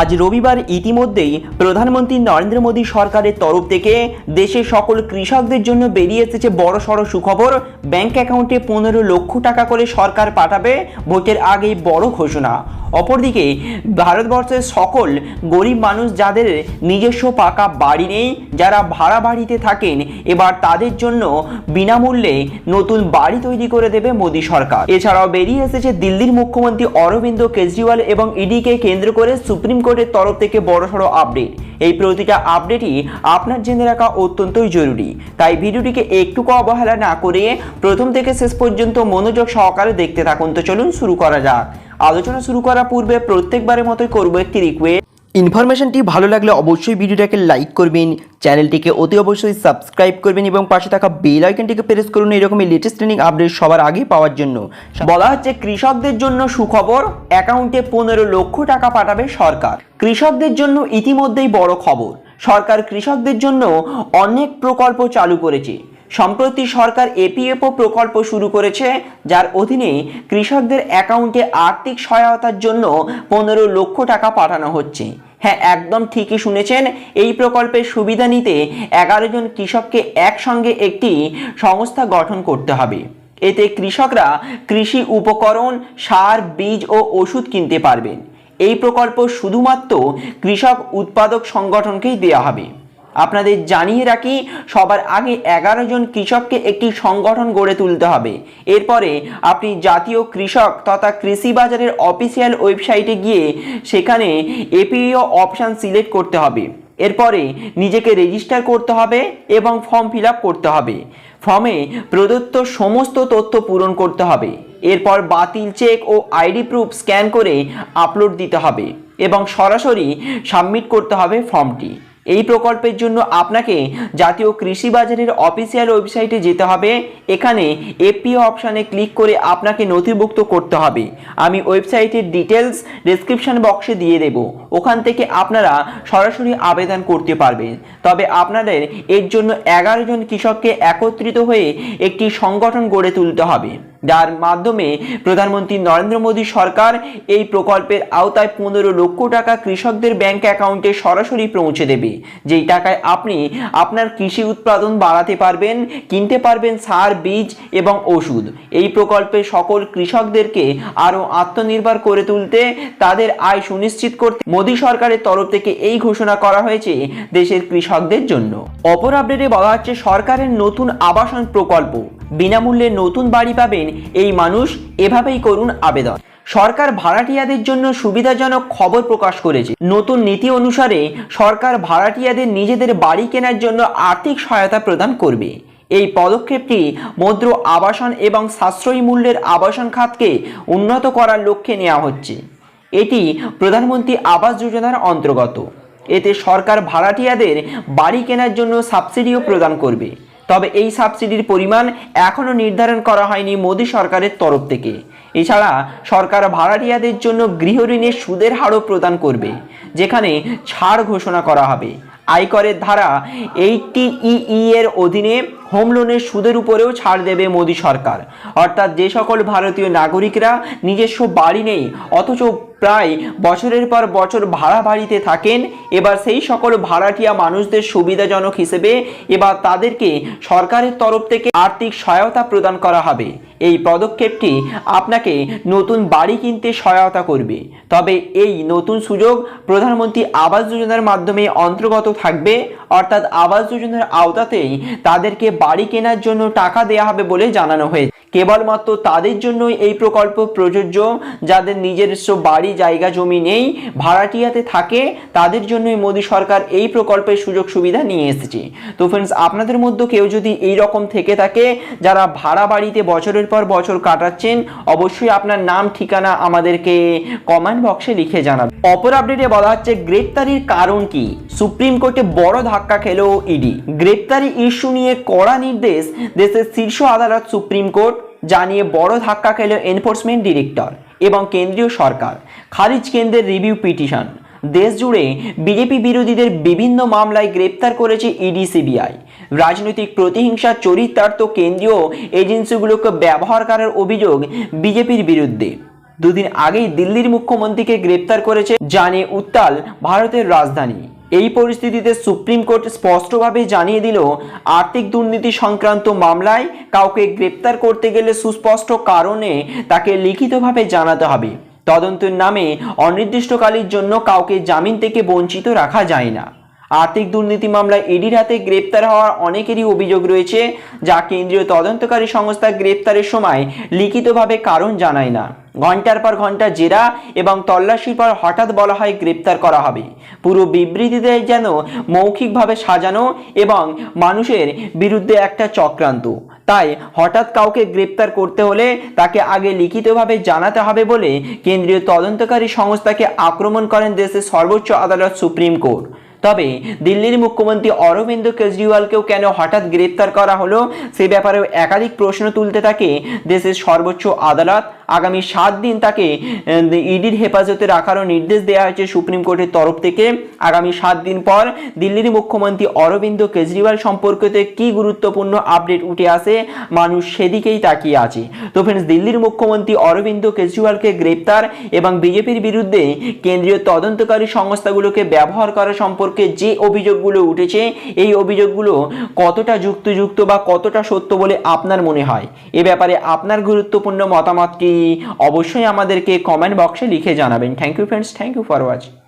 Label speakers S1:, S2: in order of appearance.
S1: আজ রবিবার ইতিমধ্যেই প্রধানমন্ত্রী নরেন্দ্র মোদী সরকারের তরফ থেকে দেশের সকল কৃষকদের জন্য বেরিয়ে এসেছে বড় সড় সুখবর। ব্যাংক অ্যাকাউন্টে পনেরো লক্ষ টাকা করে সরকার পাঠাবে, ভোটের আগে বড় ঘোষণা। অপরদিকে ভারতবর্ষের সকল গরিব মানুষ যাদের নিজস্ব পাকা বাড়ি নেই, যারা ভাড়া বাড়িতে থাকেন, এবার তাদের জন্য বিনামূল্যে নতুন বাড়ি তৈরি করে দেবে মোদী সরকার। এছাড়াও বেরিয়ে এসেছে দিল্লির মুখ্যমন্ত্রী অরবিন্দ কেজরিওয়াল এবং ইডিকে কেন্দ্র করে সুপ্রিম কোর্টের তরফ থেকে বড়সড় আপডেট। এই প্রতিটা আপডেটই আপনার জেনে রাখা অত্যন্তই জরুরি। তাই ভিডিওটিকে একটুকু অবহেলা না করে প্রথম থেকে শেষ পর্যন্ত মনোযোগ সহকারে দেখতে থাকুন। তো চলুন শুরু করা যাক। আলোচনা শুরু করার পূর্বে প্রত্যেকবারের মতোই করব একটি রিকোয়েস্ট ইনফরমেশনটি ভালো লাগলে অবশ্যই ভিডিওটাকে লাইক করবেন, চ্যানেলটিকে অতি অবশ্যই সাবস্ক্রাইব করবেন এবং পাশে থাকা বেল আইকনটিকে প্রেস করুন এরকমই লেটেস্ট ট্রেনিং আপডেট সবার আগে পাওয়ার জন্য। বলা হচ্ছে কৃষকদের জন্য সুখবর, অ্যাকাউন্টে পনেরো লক্ষ টাকা পাঠাবে সরকার। কৃষকদের জন্য ইতিমধ্যেই বড় খবর। সরকার কৃষকদের জন্য অনেক প্রকল্প চালু করেছে। সম্প্রতি সরকার এপিএফও প্রকল্প শুরু করেছে, যার অধীনে কৃষকদের অ্যাকাউন্টে আর্থিক সহায়তার জন্য পনেরো লক্ষ টাকা পাঠানো হচ্ছে। হ্যাঁ একদম ঠিকই শুনেছেন, এই প্রকল্পের সুবিধা নিতে এগারো জন কৃষককে একসঙ্গে একটি সংস্থা গঠন করতে হবে। এতে কৃষকরা কৃষি উপকরণ, সার, বীজ ও ওষুধ কিনতে পারবেন। এই প্রকল্প শুধুমাত্র কৃষক উৎপাদক সংগঠনকেই দেওয়া হবে। আপনাদের জানিয়ে রাখি, সবার আগে এগারো জন কৃষককে একটি সংগঠন গড়ে তুলতে হবে। এরপরে আপনি জাতীয় কৃষক তথা কৃষি বাজারের অফিসিয়াল ওয়েবসাইটে গিয়ে সেখানে এপিও অপশান সিলেক্ট করতে হবে। এরপরে নিজেকে রেজিস্টার করতে হবে এবং ফর্ম ফিল করতে হবে। ফর্মে প্রদত্ত সমস্ত তথ্য পূরণ করতে হবে। এরপর বাতিল চেক ও আইডি প্রুফ স্ক্যান করে আপলোড দিতে হবে এবং সরাসরি সাবমিট করতে হবে ফর্মটি। এই প্রকল্পের জন্য আপনাকে জাতীয় কৃষি বাজারের অফিসিয়াল ওয়েবসাইটে যেতে হবে। এখানে এপিও অপশানে ক্লিক করে আপনাকে নথিভুক্ত করতে হবে। আমি ওয়েবসাইটের ডিটেলস ডেসক্রিপশন বক্সে দিয়ে দেব। ওখান থেকে আপনারা সরাসরি আবেদন করতে পারবেন। তবে আপনাদের এর জন্য এগারো জন কৃষককে একত্রিত হয়ে একটি সংগঠন গড়ে তুলতে হবে। যার মাধ্যমে প্রধানমন্ত্রী নরেন্দ্র মোদী সরকার এই প্রকল্পের আওতায় পনেরো লক্ষ টাকা কৃষকদের ব্যাংক অ্যাকাউন্টে সরাসরি পৌঁছে দেবে। যেই টাকায় আপনি আপনার কৃষি উৎপাদন বাড়াতে পারবেন, কিনতে পারবেন সার, বীজ এবং ওষুধ। এই প্রকল্পে সকল কৃষকদেরকে আরও আত্মনির্ভর করে তুলতে তাদের আয় সুনিশ্চিত করতে মোদী সরকারের তরফ থেকে এই ঘোষণা করা হয়েছে দেশের কৃষকদের জন্য। অপর আপডেটে বলা হচ্ছে সরকারের নতুন আবাসন প্রকল্প। বিনামূল্যে নতুন বাড়ি পাবেন এই মানুষ। এভাবেই করুন আবেদন। সরকার ভাড়াটিয়াদের জন্য সুবিধাজনক খবর প্রকাশ করেছে। নতুন নীতি অনুসারে সরকার ভাড়াটিয়াদের নিজেদের বাড়ি কেনার জন্য আর্থিক সহায়তা প্রদান করবে। এই পদক্ষেপটি মদ্র আবাসন এবং সাশ্রয়ী মূল্যের আবাসন খাতকে উন্নত করার লক্ষ্যে নেওয়া হচ্ছে। এটি প্রধানমন্ত্রী আবাস যোজনার অন্তর্গত। এতে সরকার ভাড়াটিয়াদের বাড়ি কেনার জন্য সাবসিডিও প্রদান করবে। তবে এই সাবসিডির পরিমাণ এখনও নির্ধারণ করা হয়নি মোদী সরকারের তরফ থেকে। এছাড়া সরকার ভাড়াটিয়াদের জন্য গৃহ ঋণের সুদের হারও প্রদান করবে, যেখানে ছাড় ঘোষণা করা হবে। আয়করের ধারা এইটি ইই এর অধীনে হোম লোনের সুদের উপরেও ছাড় দেবে মোদী সরকার। অর্থাৎ যে সকল ভারতীয় নাগরিকরা নিজস্ব বাড়ি নেই, অথচ প্রায় বছরের পর বছর ভাড়া বাড়িতে থাকেন, এবার সেই সকল ভাড়াটিয়া মানুষদের সুবিধাজনক হিসেবে এবার তাদেরকে সরকারের তরফ থেকে আর্থিক সহায়তা প্রদান করা হবে। এই পদক্ষেপটি আপনাকে নতুন বাড়ি কিনতে সহায়তা করবে। তবে এই নতুন সুযোগ প্রধানমন্ত্রী আবাস যোজনার মাধ্যমে অন্তর্গত থাকবে, অর্থাৎ আবাস যোজনার আওতাতেই তাদেরকে বাড়ি কেনার জন্য টাকা দেওয়া হবে বলে জানানো হয়েছে। কেবলমাত্র তাদের জন্যই এই প্রকল্প প্রযোজ্য, যাদের নিজস্ব বাড়ি, জায়গা, জমি নেই, ভাড়াটিয়াতে থাকে, তাদের জন্যই মোদী সরকার এই প্রকল্পের সুযোগ সুবিধা নিয়ে এসেছে। তো ফ্রেন্ডস আপনাদের মধ্যে কেউ যদি এই রকম থেকে থাকে, যারা ভাড়া বাড়িতে বছরের পর বছর কাটাচ্ছেন, অবশ্যই আপনার নাম, ঠিকানা আমাদেরকে কমেন্ট বক্সে লিখে জানাবেন। অপর আপডেটে বলা হচ্ছে, গ্রেপ্তারির কারণ কি? সুপ্রিম কোর্টে বড় ধাক্কা খেল ইডি। গ্রেপ্তারি ইস্যু নিয়ে কড়া নির্দেশ দেশের শীর্ষ আদালত সুপ্রিম কোর্ট। জানিয়ে বড় ধাক্কা খেল এনফোর্সমেন্ট ডিরেক্টর এবং কেন্দ্রীয় সরকার। খারিজ কেন্দ্রের রিভিউ পিটিশন। দেশ জুড়ে বিজেপি বিরোধীদের বিভিন্ন মামলায় গ্রেপ্তার করেছে ইডি, সিবিআই। রাজনৈতিক প্রতিহিংসার চরিতার্থ কেন্দ্রীয় এজেন্সিগুলোকে ব্যবহার করার অভিযোগ বিজেপির বিরুদ্ধে। দুদিন আগেই দিল্লির মুখ্যমন্ত্রীকে গ্রেপ্তার করেছে জানিয়ে উত্তাল ভারতের রাজধানী। এই পরিস্থিতিতে সুপ্রিম কোর্ট স্পষ্টভাবে জানিয়ে দিল, আর্থিক দুর্নীতি সংক্রান্ত মামলায় কাউকে গ্রেপ্তার করতে গেলে সুস্পষ্ট কারণে তাকে লিখিতভাবে জানাতে হবে। তদন্তের নামে অনির্দিষ্টকালের জন্য কাউকে জামিন থেকে বঞ্চিত রাখা যায় না। আর্থিক দুর্নীতি মামলায় ইডির হাতে গ্রেপ্তার হওয়ার অনেকেরই অভিযোগ রয়েছে, যা কেন্দ্রীয় তদন্তকারী সংস্থা গ্রেপ্তারের সময় লিখিতভাবে কারণ জানায় না। ঘণ্টার পর ঘণ্টা জেরা এবং তল্লাশির পর হঠাৎ বলা হয় গ্রেপ্তার করা হবে। পুরো বিবৃতিতে যেন মৌখিকভাবে সাজানো এবং মানুষের বিরুদ্ধে একটা চক্রান্ত। তাই হঠাৎ কাউকে গ্রেপ্তার করতে হলে তাকে আগে লিখিতভাবে জানাতে হবে বলে কেন্দ্রীয় তদন্তকারী সংস্থাকে আক্রমণ করেন দেশের সর্বোচ্চ আদালত সুপ্রিম কোর্ট। তবে দিল্লির মুখ্যমন্ত্রী অরবিন্দ কেজরিওয়ালকেও কেন হঠাৎ গ্রেপ্তার করা হলো, সে ব্যাপারেও একাধিক প্রশ্ন তুলতে থাকে দেশের সর্বোচ্চ আদালত। আগামী সাত দিন তাকে ইডির হেফাজতে রাখারও নির্দেশ দেওয়া হয়েছে সুপ্রিম কোর্টের তরফ থেকে। আগামী সাত দিন পর দিল্লির মুখ্যমন্ত্রী অরবিন্দ কেজরিওয়াল সম্পর্কিত কি গুরুত্বপূর্ণ আপডেট উঠে আসে, মানুষ সেদিকেই তাকিয়ে আছে। তো ফ্রেন্ডস দিল্লির মুখ্যমন্ত্রী অরবিন্দ কেজরিওয়ালকে গ্রেপ্তার এবং বিজেপির বিরুদ্ধে কেন্দ্রীয় তদন্তকারী সংস্থাগুলোকে ব্যবহার করা সম্পর্কে যে অভিযোগগুলো উঠেছে, এই অভিযোগগুলো কতটা যুক্তিযুক্ত বা কতটা সত্য বলে আপনার মনে হয়? এ ব্যাপারে আপনার গুরুত্বপূর্ণ মতামত মতামতটি অবশ্যই আমাদেরকে কমেন্ট বক্সে লিখে জানাবেন। Thank you friends thank you for watching